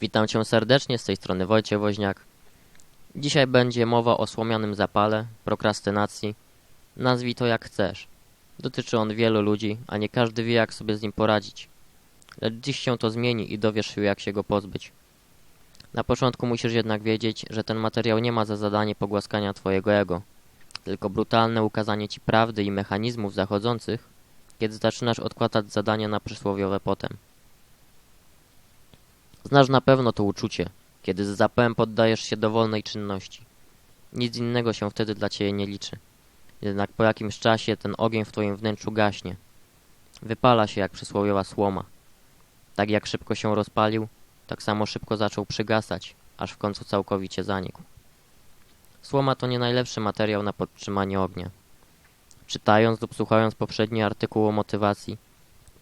Witam Cię serdecznie, z tej strony Wojciech Woźniak. Dzisiaj będzie mowa o słomianym zapale, prokrastynacji. Nazwij to jak chcesz. Dotyczy on wielu ludzi, a nie każdy wie jak sobie z nim poradzić. Lecz dziś się to zmieni i dowiesz się jak się go pozbyć. Na początku musisz jednak wiedzieć, że ten materiał nie ma za zadanie pogłaskania Twojego ego, tylko brutalne ukazanie Ci prawdy i mechanizmów zachodzących, kiedy zaczynasz odkładać zadania na przysłowiowe potem. Znasz na pewno to uczucie, kiedy z zapałem poddajesz się dowolnej czynności. Nic innego się wtedy dla ciebie nie liczy. Jednak po jakimś czasie ten ogień w twoim wnętrzu gaśnie. Wypala się jak przysłowiowa słoma. Tak jak szybko się rozpalił, tak samo szybko zaczął przygasać, aż w końcu całkowicie zanikł. Słoma to nie najlepszy materiał na podtrzymanie ognia. Czytając lub słuchając poprzedni artykuł o motywacji,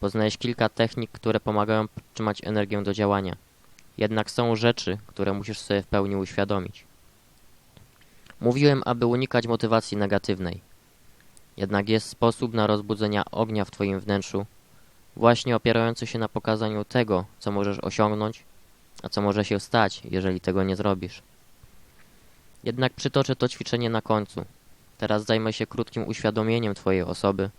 poznajesz kilka technik, które pomagają podtrzymać energię do działania. Jednak są rzeczy, które musisz sobie w pełni uświadomić. Mówiłem, aby unikać motywacji negatywnej. Jednak jest sposób na rozbudzenie ognia w Twoim wnętrzu, właśnie opierający się na pokazaniu tego, co możesz osiągnąć, a co może się stać, jeżeli tego nie zrobisz. Jednak przytoczę to ćwiczenie na końcu. Teraz zajmę się krótkim uświadomieniem Twojej osoby.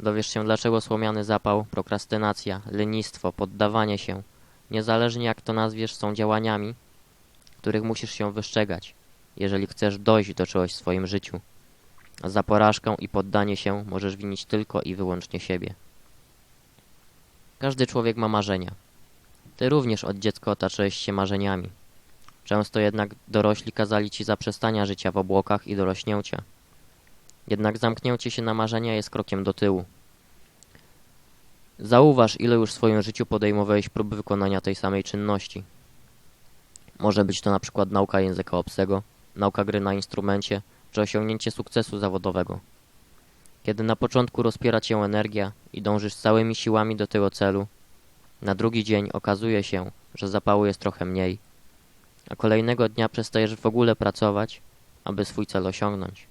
Dowiesz się, dlaczego słomiany zapał, prokrastynacja, lenistwo, poddawanie się, niezależnie jak to nazwiesz, są działaniami, których musisz się wystrzegać, jeżeli chcesz dojść do czegoś w swoim życiu. Za porażkę i poddanie się możesz winić tylko i wyłącznie siebie. Każdy człowiek ma marzenia. Ty również od dziecka otaczałeś się marzeniami. Często jednak dorośli kazali ci zaprzestania życia w obłokach i dorośnięcia. Jednak zamknięcie się na marzenia jest krokiem do tyłu. Zauważ, ile już w swoim życiu podejmowałeś prób wykonania tej samej czynności. Może być to na przykład nauka języka obcego, nauka gry na instrumencie, czy osiągnięcie sukcesu zawodowego. Kiedy na początku rozpiera cię energia i dążysz całymi siłami do tego celu, na drugi dzień okazuje się, że zapału jest trochę mniej, a kolejnego dnia przestajesz w ogóle pracować, aby swój cel osiągnąć.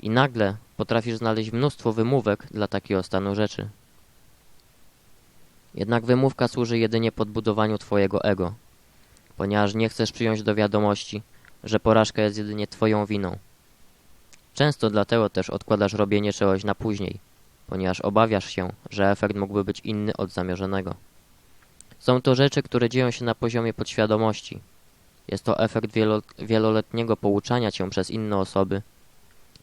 I nagle potrafisz znaleźć mnóstwo wymówek dla takiego stanu rzeczy. Jednak wymówka służy jedynie podbudowaniu twojego ego, ponieważ nie chcesz przyjąć do wiadomości, że porażka jest jedynie twoją winą. Często dlatego też odkładasz robienie czegoś na później, ponieważ obawiasz się, że efekt mógłby być inny od zamierzonego. Są to rzeczy, które dzieją się na poziomie podświadomości. Jest to efekt wielo wieloletniego pouczania cię przez inne osoby,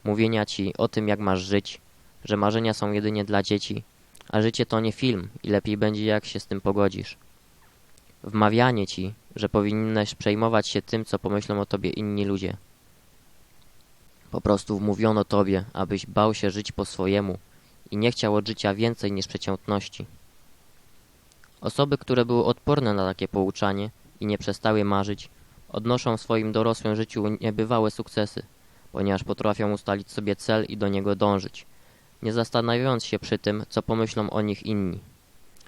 mówienia ci o tym, jak masz żyć, że marzenia są jedynie dla dzieci, a życie to nie film i lepiej będzie, jak się z tym pogodzisz. Wmawianie ci, że powinieneś przejmować się tym, co pomyślą o tobie inni ludzie. Po prostu wmówiono tobie, abyś bał się żyć po swojemu i nie chciał od życia więcej niż przeciętności. Osoby, które były odporne na takie pouczanie i nie przestały marzyć, odnoszą w swoim dorosłym życiu niebywałe sukcesy, ponieważ potrafią ustalić sobie cel i do niego dążyć, nie zastanawiając się przy tym, co pomyślą o nich inni.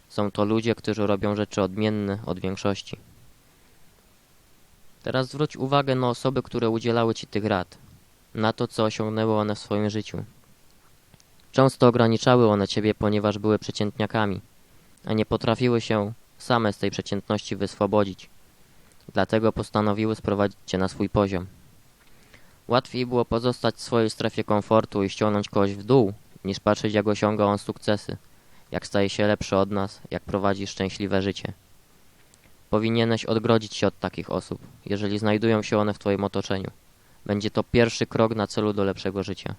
Są to ludzie, którzy robią rzeczy odmienne od większości. Teraz zwróć uwagę na osoby, które udzielały Ci tych rad, na to, co osiągnęły one w swoim życiu. Często ograniczały one Ciebie, ponieważ były przeciętniakami, a nie potrafiły się same z tej przeciętności wyswobodzić. Dlatego postanowiły sprowadzić Cię na swój poziom. Łatwiej było pozostać w swojej strefie komfortu i ściągnąć kogoś w dół, niż patrzeć jak osiąga on sukcesy, jak staje się lepszy od nas, jak prowadzi szczęśliwe życie. Powinieneś odgrodzić się od takich osób, jeżeli znajdują się one w Twoim otoczeniu. Będzie to pierwszy krok na celu do lepszego życia.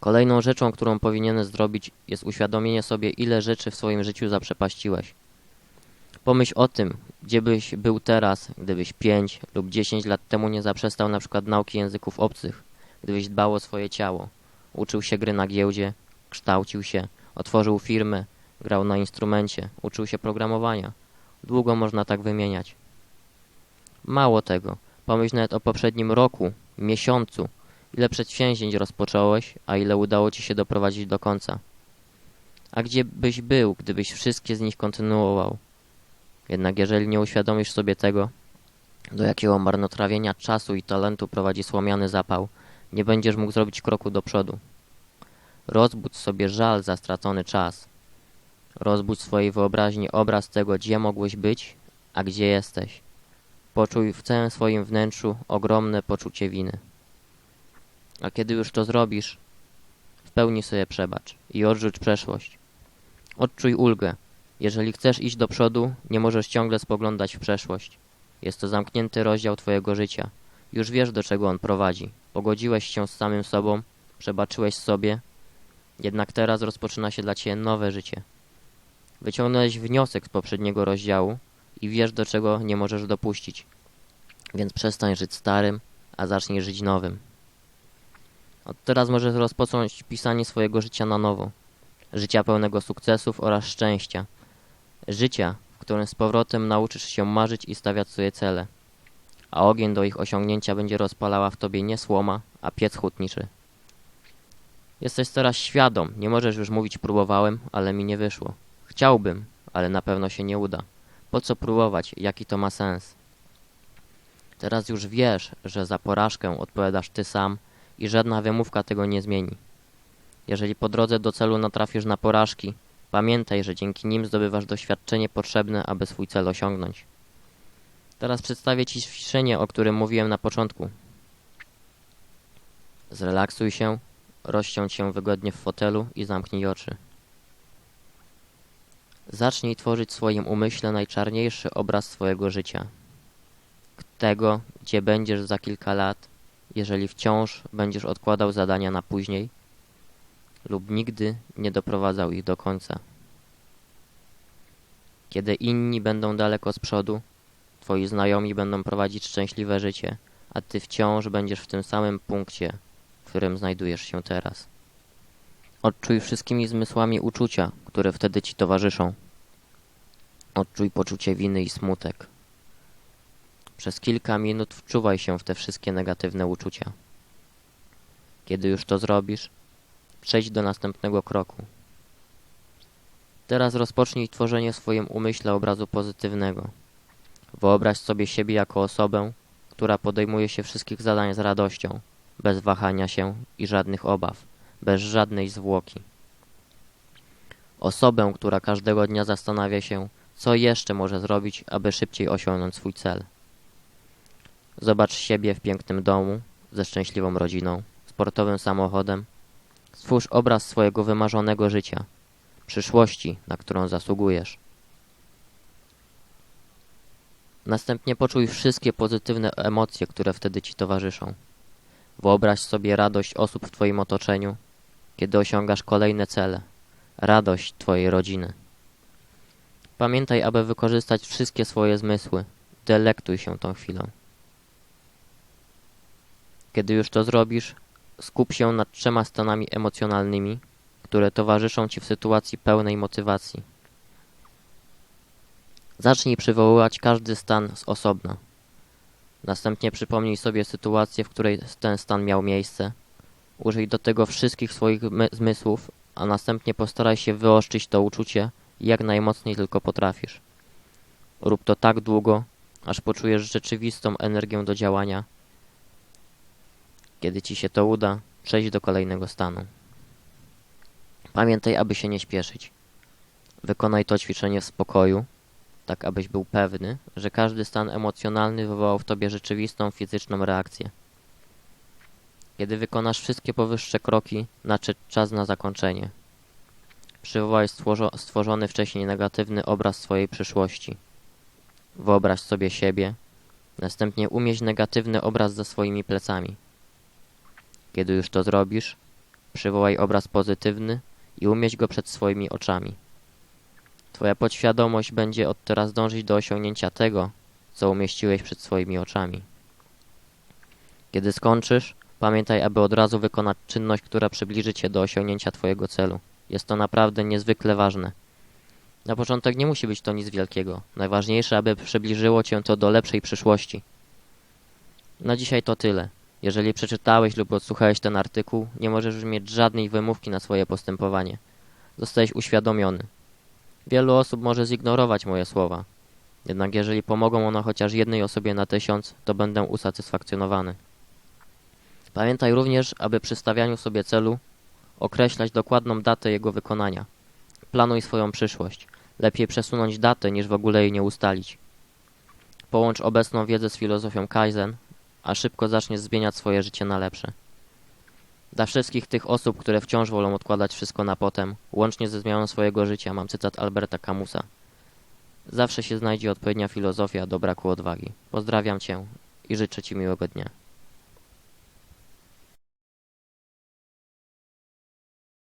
Kolejną rzeczą, którą powinieneś zrobić, jest uświadomienie sobie, ile rzeczy w swoim życiu zaprzepaściłeś. Pomyśl o tym, gdzie byś był teraz, gdybyś 5 lub 10 lat temu nie zaprzestał na przykład nauki języków obcych, gdybyś dbał o swoje ciało, uczył się gry na giełdzie, kształcił się, otworzył firmę, grał na instrumencie, uczył się programowania. Długo można tak wymieniać. Mało tego, pomyśl nawet o poprzednim roku, miesiącu, ile przedsięwzięć rozpocząłeś, a ile udało ci się doprowadzić do końca. A gdzie byś był, gdybyś wszystkie z nich kontynuował? Jednak jeżeli nie uświadomisz sobie tego, do jakiego marnotrawienia czasu i talentu prowadzi słomiany zapał, nie będziesz mógł zrobić kroku do przodu. Rozbudź sobie żal za stracony czas. Rozbudź swojej wyobraźni obraz tego, gdzie mogłeś być, a gdzie jesteś. Poczuj w całym swoim wnętrzu ogromne poczucie winy. A kiedy już to zrobisz, w pełni sobie przebacz i odrzuć przeszłość. Odczuj ulgę. Jeżeli chcesz iść do przodu, nie możesz ciągle spoglądać w przeszłość. Jest to zamknięty rozdział twojego życia. Już wiesz, do czego on prowadzi. Pogodziłeś się z samym sobą, przebaczyłeś sobie, jednak teraz rozpoczyna się dla ciebie nowe życie. Wyciągnąłeś wniosek z poprzedniego rozdziału i wiesz, do czego nie możesz dopuścić. Więc przestań żyć starym, a zacznij żyć nowym. Od teraz możesz rozpocząć pisanie swojego życia na nowo. Życia pełnego sukcesów oraz szczęścia. Życia, w którym z powrotem nauczysz się marzyć i stawiać sobie cele. A ogień do ich osiągnięcia będzie rozpalała w tobie nie słoma, a piec hutniczy. Jesteś teraz świadom, nie możesz już mówić próbowałem, ale mi nie wyszło. Chciałbym, ale na pewno się nie uda. Po co próbować, jaki to ma sens? Teraz już wiesz, że za porażkę odpowiadasz ty sam i żadna wymówka tego nie zmieni. Jeżeli po drodze do celu natrafisz na porażki, pamiętaj, że dzięki nim zdobywasz doświadczenie potrzebne, aby swój cel osiągnąć. Teraz przedstawię Ci ćwiczenie, o którym mówiłem na początku. Zrelaksuj się, rozciąć się wygodnie w fotelu i zamknij oczy. Zacznij tworzyć w swoim umyśle najczarniejszy obraz swojego życia. Tego, gdzie będziesz za kilka lat, jeżeli wciąż będziesz odkładał zadania na później lub nigdy nie doprowadzał ich do końca. Kiedy inni będą daleko z przodu, twoi znajomi będą prowadzić szczęśliwe życie, a ty wciąż będziesz w tym samym punkcie, w którym znajdujesz się teraz. Odczuj wszystkimi zmysłami uczucia, które wtedy ci towarzyszą. Odczuj poczucie winy i smutek. Przez kilka minut wczuwaj się w te wszystkie negatywne uczucia. Kiedy już to zrobisz, przejdź do następnego kroku. Teraz rozpocznij tworzenie w swoim umyśle obrazu pozytywnego. Wyobraź sobie siebie jako osobę, która podejmuje się wszystkich zadań z radością, bez wahania się i żadnych obaw, bez żadnej zwłoki. Osobę, która każdego dnia zastanawia się, co jeszcze może zrobić, aby szybciej osiągnąć swój cel. Zobacz siebie w pięknym domu, ze szczęśliwą rodziną, sportowym samochodem. Stwórz obraz swojego wymarzonego życia, przyszłości, na którą zasługujesz. Następnie poczuj wszystkie pozytywne emocje, które wtedy ci towarzyszą. Wyobraź sobie radość osób w Twoim otoczeniu, kiedy osiągasz kolejne cele, radość Twojej rodziny. Pamiętaj, aby wykorzystać wszystkie swoje zmysły. Delektuj się tą chwilą. Kiedy już to zrobisz, skup się nad trzema stanami emocjonalnymi, które towarzyszą Ci w sytuacji pełnej motywacji. Zacznij przywoływać każdy stan z osobna. Następnie przypomnij sobie sytuację, w której ten stan miał miejsce. Użyj do tego wszystkich swoich zmysłów, a następnie postaraj się wyostrzyć to uczucie jak najmocniej tylko potrafisz. Rób to tak długo, aż poczujesz rzeczywistą energię do działania. Kiedy ci się to uda, przejdź do kolejnego stanu. Pamiętaj, aby się nie śpieszyć. Wykonaj to ćwiczenie w spokoju, tak abyś był pewny, że każdy stan emocjonalny wywołał w tobie rzeczywistą fizyczną reakcję. Kiedy wykonasz wszystkie powyższe kroki, nadszedł czas na zakończenie. Przywołaj stworzony wcześniej negatywny obraz swojej przyszłości. Wyobraź sobie siebie, następnie umieść negatywny obraz za swoimi plecami. Kiedy już to zrobisz, przywołaj obraz pozytywny i umieść go przed swoimi oczami. Twoja podświadomość będzie od teraz dążyć do osiągnięcia tego, co umieściłeś przed swoimi oczami. Kiedy skończysz, pamiętaj, aby od razu wykonać czynność, która przybliży Cię do osiągnięcia Twojego celu. Jest to naprawdę niezwykle ważne. Na początek nie musi być to nic wielkiego. Najważniejsze, aby przybliżyło Cię to do lepszej przyszłości. Na dzisiaj to tyle. Jeżeli przeczytałeś lub odsłuchałeś ten artykuł, nie możesz już mieć żadnej wymówki na swoje postępowanie. Zostałeś uświadomiony. Wielu osób może zignorować moje słowa. Jednak jeżeli pomogą one chociaż jednej osobie na tysiąc, to będę usatysfakcjonowany. Pamiętaj również, aby przy stawianiu sobie celu określać dokładną datę jego wykonania. planuj swoją przyszłość. Lepiej przesunąć datę, niż w ogóle jej nie ustalić. Połącz obecną wiedzę z filozofią Kaizen, a szybko zaczniesz zmieniać swoje życie na lepsze. Dla wszystkich tych osób, które wciąż wolą odkładać wszystko na potem, łącznie ze zmianą swojego życia, mam cytat Alberta Camusa. Zawsze się znajdzie odpowiednia filozofia do braku odwagi. Pozdrawiam Cię i życzę Ci miłego dnia.